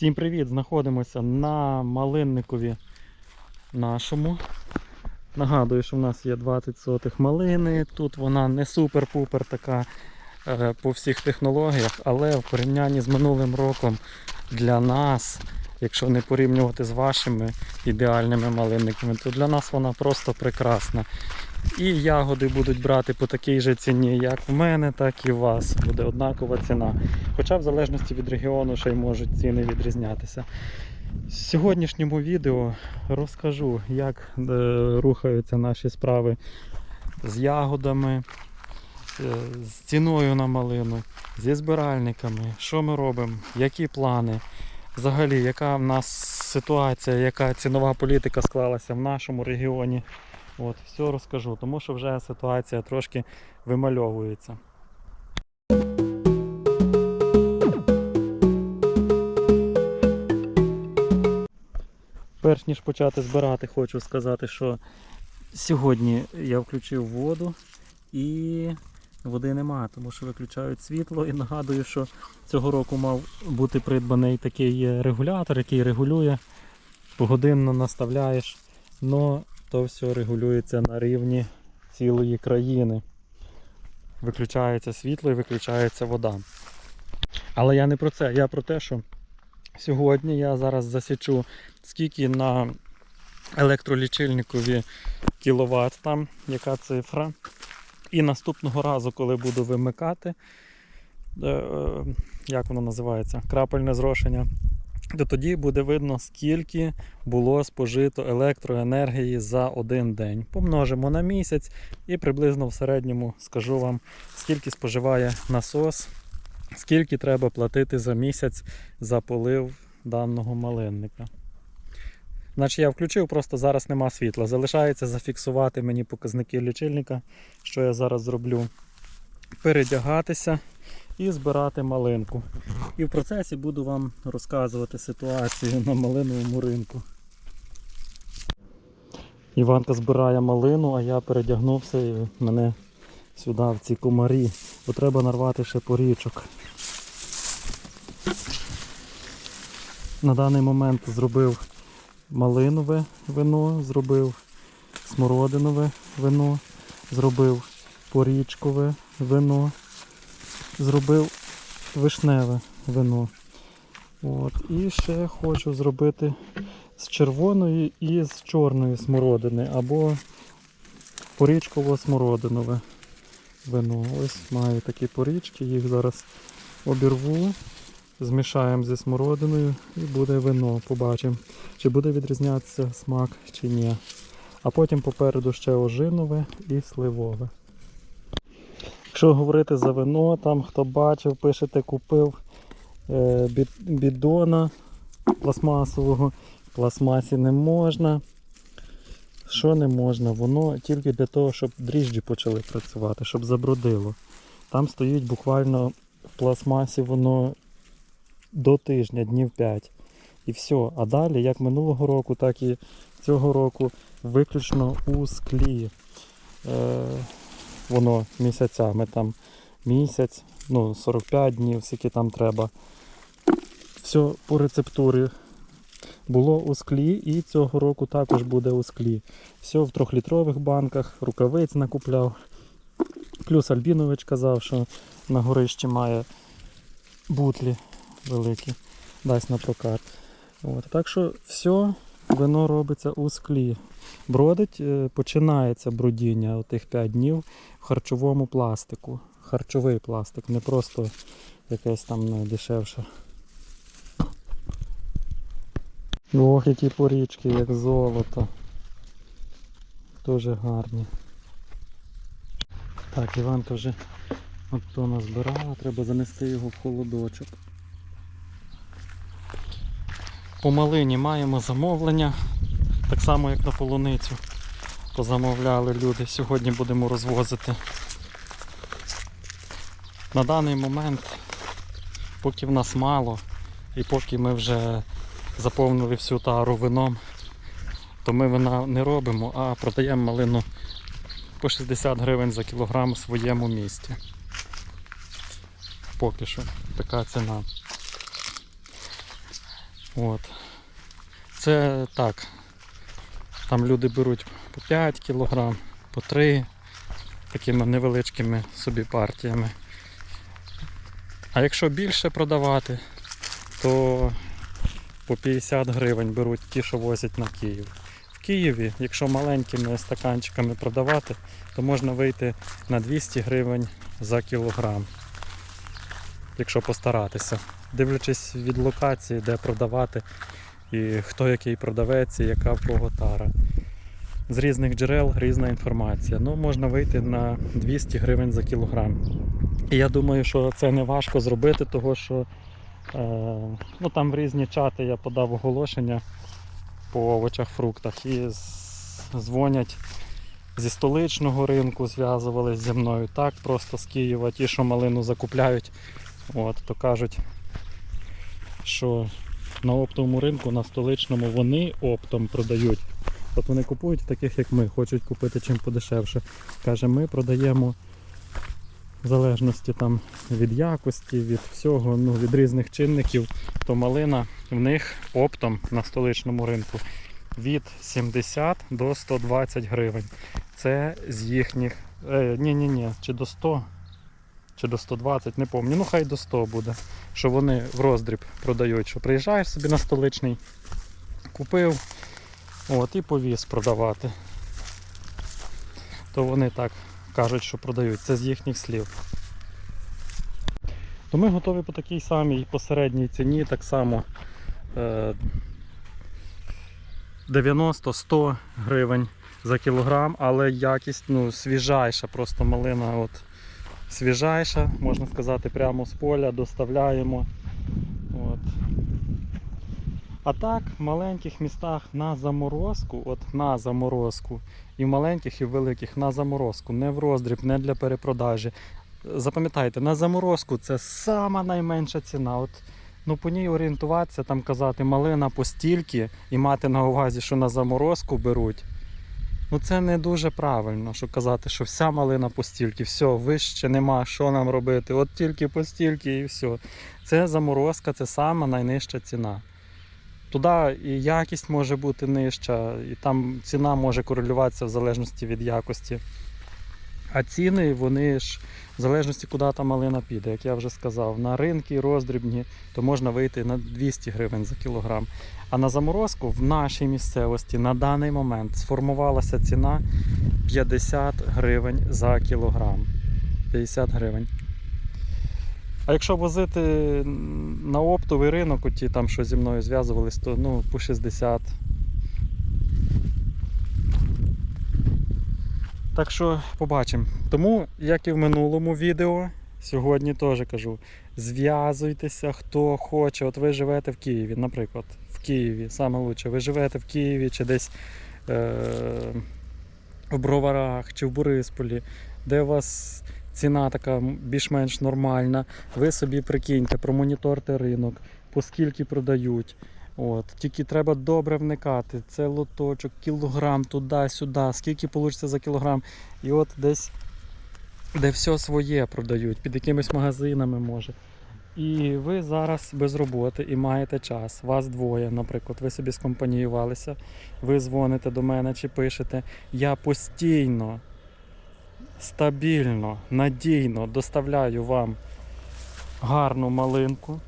Всім привіт! Знаходимося на малинникові нашому. Нагадую, що в нас є 20 сотих малини. Тут вона не супер-пупер така е, по всіх технологіях, але в порівнянні з минулим роком для нас, якщо не порівнювати з вашими ідеальними малинниками, то для нас вона просто прекрасна. І ягоди будуть брати по такій же ціні, як в мене, так і у вас. Буде однакова ціна. Хоча в залежності від регіону ще й можуть ціни відрізнятися. В сьогоднішньому відео розкажу, як е, рухаються наші справи з ягодами, е, з ціною на малину, зі збиральниками, що ми робимо, які плани. Взагалі, яка в нас ситуація, яка цінова політика склалася в нашому регіоні. От, все розкажу, тому що вже ситуація трошки вимальовується. Перш ніж почати збирати, хочу сказати, що сьогодні я включив воду і води нема, тому що виключають світло. І нагадую, що цього року мав бути придбаний такий регулятор, який регулює, погодинно наставляєш. Но то все регулюється на рівні цілої країни. Виключається світло і виключається вода. Але я не про це, я про те, що сьогодні я зараз засічу, скільки на електролічильникові кіловат там, яка цифра. І наступного разу, коли буду вимикати, е, е, як воно називається, крапельне зрошення, то тоді буде видно, скільки було спожито електроенергії за один день. Помножимо на місяць і приблизно в середньому скажу вам, скільки споживає насос, скільки треба платити за місяць за полив даного малинника. Значить, я включив, просто зараз нема світла. Залишається зафіксувати мені показники лічильника, що я зараз зроблю. Передягатися і збирати малинку. І в процесі буду вам розказувати ситуацію на малиновому ринку. Іванка збирає малину, а я передягнувся і мене сюди в ці комарі. Бо треба нарвати ще порічок. На даний момент зробив малинове вино, зробив смородинове вино, зробив порічкове вино, зробив вишневе вино. От. І ще хочу зробити з червоної і з чорної смородини або порічково-смородинове вино. Ось маю такі порічки, їх зараз обірву, змішаємо зі смородиною і буде вино. Побачимо, чи буде відрізнятися смак чи ні. А потім попереду ще ожинове і сливове. Якщо говорити за вино, там хто бачив, пишете, купив е, бідона пластмасового. Пластмасі не можна. Що не можна? Воно тільки для того, щоб дріжджі почали працювати, щоб забродило. Там стоїть буквально в пластмасі воно до тижня, днів 5. І все. А далі, як минулого року, так і цього року, виключно у склі. Е, воно місяцями там місяць, ну 45 днів, скільки там треба. Все по рецептурі було у склі і цього року також буде у склі. Все в трьохлітрових банках, рукавиць накупляв. Плюс Альбінович казав, що на горищі має бутлі великі, дасть на прокат. От. Так що все вино робиться у склі. Бродить, е, починається бродіння отих 5 днів в харчовому пластику. Харчовий пластик, не просто якесь там ну, дешевше. Ох, які порічки, як золото. Дуже гарні. Так, Іванка вже от то назбирала, треба занести його в холодочок. По малині маємо замовлення, так само як на полуницю. Позамовляли люди. Сьогодні будемо розвозити. На даний момент, поки в нас мало, і поки ми вже заповнили всю тару вином, то ми вина не робимо, а продаємо малину по 60 гривень за кілограм в своєму місті. Поки що така ціна. От. Це так. Там люди беруть по 5 кг, по 3 такими невеличкими собі партіями. А якщо більше продавати, то по 50 гривень беруть ті, що возять на Київ. В Києві, якщо маленькими стаканчиками продавати, то можна вийти на 200 гривень за кілограм, якщо постаратися. Дивлячись від локації, де продавати, і хто який продавець, і яка в кого тара. З різних джерел різна інформація. Ну, можна вийти на 200 гривень за кілограм. І я думаю, що це не важко зробити, того що е, ну, там в різні чати я подав оголошення по овочах, фруктах і дзвонять зі столичного ринку, зв'язувались зі мною так, просто з Києва, ті, що малину закупляють, от, то кажуть, що на оптовому ринку, на столичному вони оптом продають. От вони купують таких, як ми, хочуть купити чим подешевше. Каже, ми продаємо в залежності там від якості, від всього, ну, від різних чинників, то малина в них оптом на столичному ринку від 70 до 120 гривень. Це з їхніх. Е, ні, ні, ні, чи до 100, чи до 120, не пам'ятаю. Ну хай до 100 буде. Що вони в роздріб продають. Що приїжджаєш собі на столичний, купив, от, і повіз продавати. То вони так кажуть, що продають. Це з їхніх слів. То ми готові по такій самій посередній ціні, так само е, 90-100 гривень за кілограм, але якість ну, свіжайша, просто малина от, свіжайша, можна сказати, прямо з поля доставляємо. От. А так, в маленьких містах на заморозку, от на заморозку, і в маленьких, і в великих на заморозку, не в роздріб, не для перепродажі. Запам'ятайте, на заморозку це сама найменша ціна. От, ну, по ній орієнтуватися, там казати малина по стільки і мати на увазі, що на заморозку беруть. Ну це не дуже правильно, що казати, що вся малина по стільки, все, вище нема, що нам робити, от тільки по стільки і все. Це заморозка, це сама найнижча ціна. Туди і якість може бути нижча, і там ціна може корелюватися в залежності від якості. А ціни, вони ж в залежності, куди та малина піде, як я вже сказав, на ринки роздрібні, то можна вийти на 200 гривень за кілограм. А на заморозку в нашій місцевості на даний момент сформувалася ціна 50 гривень за кілограм. 50 гривень. А якщо возити на оптовий ринок, ті там, що зі мною зв'язувались, то ну, по 60. Так що побачимо. Тому, як і в минулому відео, сьогодні теж кажу: зв'язуйтеся, хто хоче. От ви живете в Києві, наприклад, в Києві, саме лучше, ви живете в Києві чи десь е- в Броварах чи в Борисполі, де у вас ціна така більш-менш нормальна. Ви собі прикиньте, промоніторте ринок, по скільки продають. От. Тільки треба добре вникати. Це лоточок, кілограм туди-сюди, скільки вийде за кілограм. І от десь, де все своє продають, під якимись магазинами може. І ви зараз без роботи і маєте час. Вас двоє, наприклад, ви собі скомпаніювалися, ви дзвоните до мене чи пишете. Я постійно, стабільно, надійно доставляю вам гарну малинку.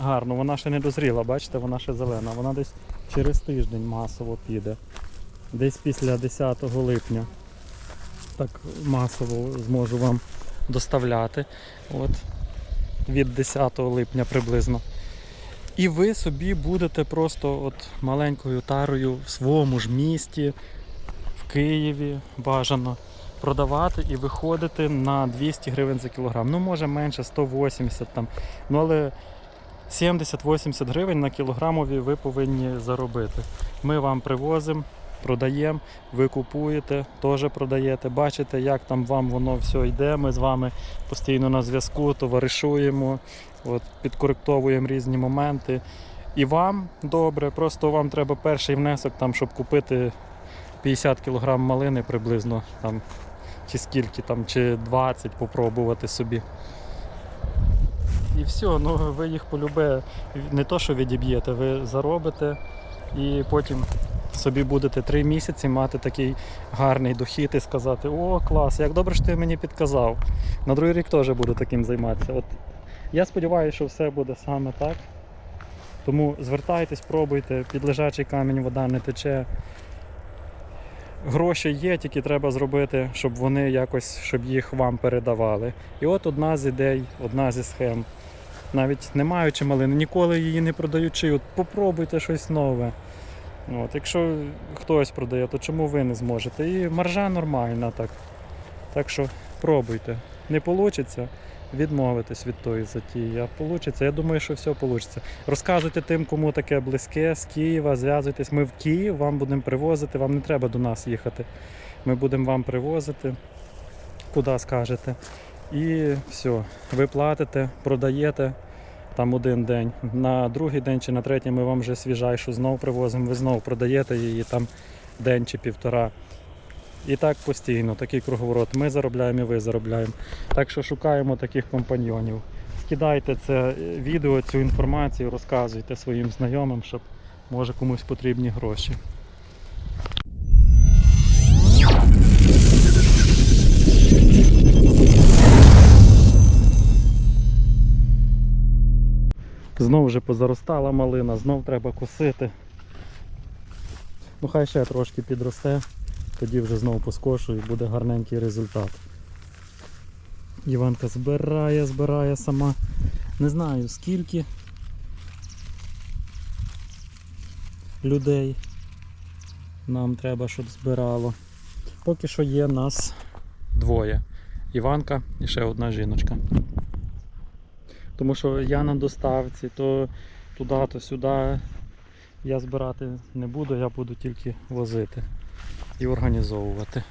Гарно, вона ще не дозріла, бачите, вона ще зелена. Вона десь через тиждень масово піде. Десь після 10 липня. Так масово зможу вам доставляти. От, від 10 липня приблизно. І ви собі будете просто от маленькою тарою в своєму ж місті, в Києві бажано продавати і виходити на 200 гривень за кілограм. Ну, може менше, 180 там. Ну але 70-80 гривень на кілограмові ви повинні заробити. Ми вам привозимо, продаємо, ви купуєте, теж продаєте, бачите, як там вам воно все йде. Ми з вами постійно на зв'язку, товаришуємо, от, підкоректовуємо різні моменти. І вам добре, просто вам треба перший внесок, там, щоб купити 50 кг малини приблизно, там, чи скільки, там, чи 20 попробувати собі. І все, ну ви їх полюбе не то, що відіб'єте, ви заробите і потім собі будете три місяці мати такий гарний дохід і сказати, о, клас, як добре, що ти мені підказав. На другий рік теж буду таким займатися. От я сподіваюся, що все буде саме так. Тому звертайтесь, пробуйте, під лежачий камінь вода не тече. Гроші є, тільки треба зробити, щоб вони якось, щоб їх вам передавали. І от одна з ідей, одна зі схем. Навіть не маючи малини, ніколи її не продаючи, от попробуйте щось нове. От, якщо хтось продає, то чому ви не зможете? І маржа нормальна так. Так що пробуйте. Не вийде, відмовитись від тої затії. А вийде, я думаю, що все вийде. Розказуйте тим, кому таке близьке з Києва, зв'язуйтесь. Ми в Київ вам будемо привозити, вам не треба до нас їхати. Ми будемо вам привозити, куди скажете. І все, ви платите, продаєте там один день. На другий день чи на третій ми вам вже свіжайшу знову привозимо, ви знову продаєте її там день чи півтора. І так постійно, такий круговорот. Ми заробляємо і ви заробляємо. Так що шукаємо таких компаньйонів. Скидайте це е, відео, цю інформацію, розказуйте своїм знайомим, щоб може комусь потрібні гроші. Знов вже позаростала малина, знов треба косити. Ну хай ще трошки підросте, тоді вже знову поскошую і буде гарненький результат. Іванка збирає, збирає сама. Не знаю скільки людей нам треба, щоб збирало. Поки що є нас двоє. Іванка і ще одна жіночка. Тому що я на доставці, то туди, то сюди я збирати не буду, я буду тільки возити і організовувати.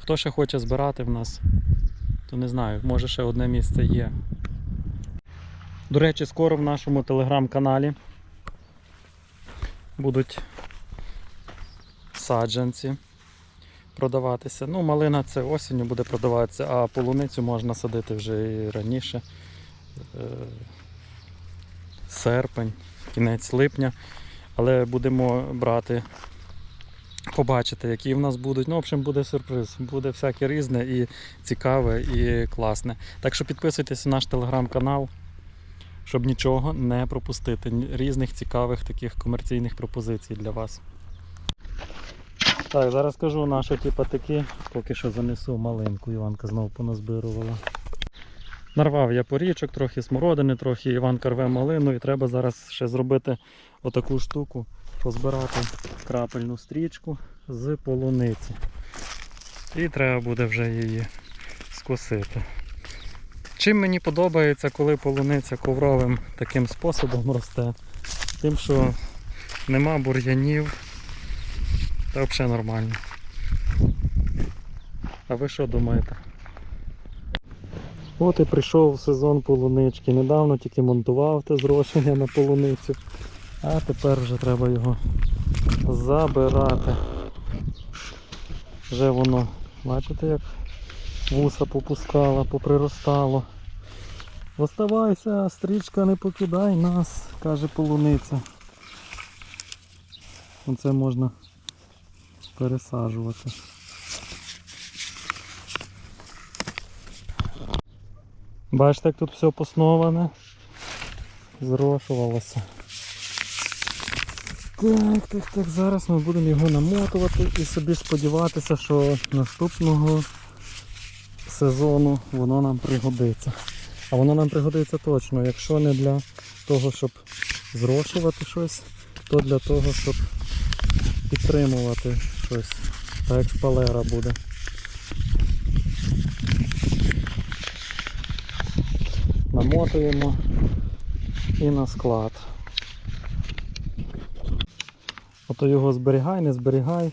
Хто ще хоче збирати в нас, то не знаю, може ще одне місце є. До речі, скоро в нашому телеграм-каналі будуть саджанці продаватися. Ну, малина це осінню буде продаватися, а полуницю можна садити вже і раніше. Е, Серпень, кінець липня. Але будемо брати, побачити, які в нас будуть. Ну, в общем, буде сюрприз. Буде всяке різне і цікаве, і класне. Так що підписуйтесь на наш телеграм-канал, щоб нічого не пропустити. Різних цікавих таких комерційних пропозицій для вас. Так, зараз кажу наші ті патики, поки що занесу маленьку, Іванка знову поназбирувала. Нарвав я порічок, трохи смородини, трохи Іванка рве малину і треба зараз ще зробити отаку штуку, позбирати крапельну стрічку з полуниці. І треба буде вже її скосити. Чим мені подобається, коли полуниця ковровим таким способом росте, тим, що нема бур'янів, та взагалі нормально. А ви що думаєте? От і прийшов сезон полунички. Недавно тільки монтував те зрошення на полуницю, а тепер вже треба його забирати. Вже воно, бачите, як вуса попускала, поприростало. Оставайся, стрічка, не покидай нас, каже полуниця. Оце можна пересаджувати. Бачите, як тут все посноване. Зрошувалося. Так, так, так, зараз ми будемо його намотувати і собі сподіватися, що наступного сезону воно нам пригодиться. А воно нам пригодиться точно, якщо не для того, щоб зрошувати щось, то для того, щоб підтримувати щось. Так шпалера буде. Намотуємо і на склад. Ото його зберігай, не зберігай.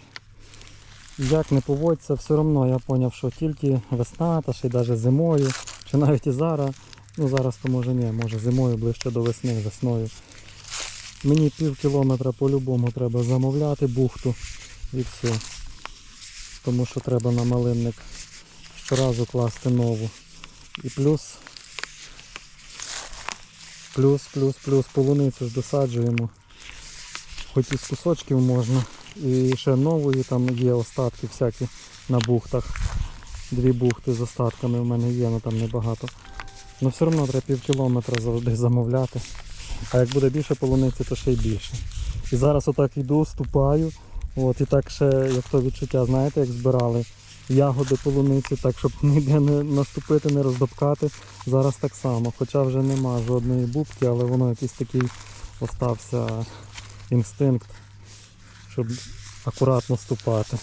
Як не поводься, все одно я зрозумів, що тільки весна, та ще й навіть зимою, чи навіть і зараз, ну зараз то може ні, може зимою ближче до весни, весною. Мені пів кілометра по-любому треба замовляти бухту і все. Тому що треба на малинник щоразу класти нову. І плюс Плюс, плюс, плюс полуницю ж досаджуємо. Хоч із кусочків можна. І ще нової там є остатки всякі на бухтах. Дві бухти з остатками в мене є, але там небагато. Ну все одно треба пів кілометра завжди замовляти. А як буде більше полуниці, то ще й більше. І зараз отак йду, ступаю. От, і так ще, як то відчуття, знаєте, як збирали ягоди полуниці, так щоб ніде не наступити, не роздобкати. Зараз так само. Хоча вже нема жодної бубки, але воно якийсь такий остався інстинкт, щоб акуратно ступати.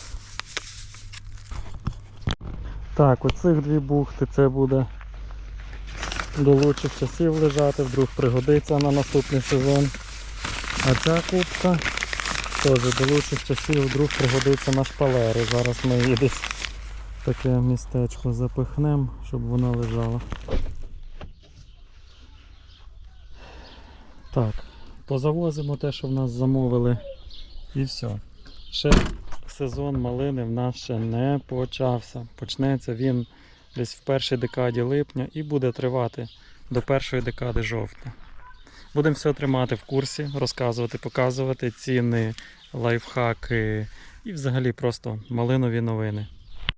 Так, оцих дві бухти це буде до лучших часів лежати, вдруг пригодиться на наступний сезон. А ця кубка теж до лучших часів вдруг пригодиться на шпалери. Зараз ми її десь таке містечко запихнемо, щоб вона лежала. Так, позавозимо те, що в нас замовили, і все. Ще сезон малини в нас ще не почався. Почнеться він десь в першій декаді липня і буде тривати до першої декади жовтня. Будемо все тримати в курсі, розказувати, показувати ціни, лайфхаки і взагалі просто малинові новини.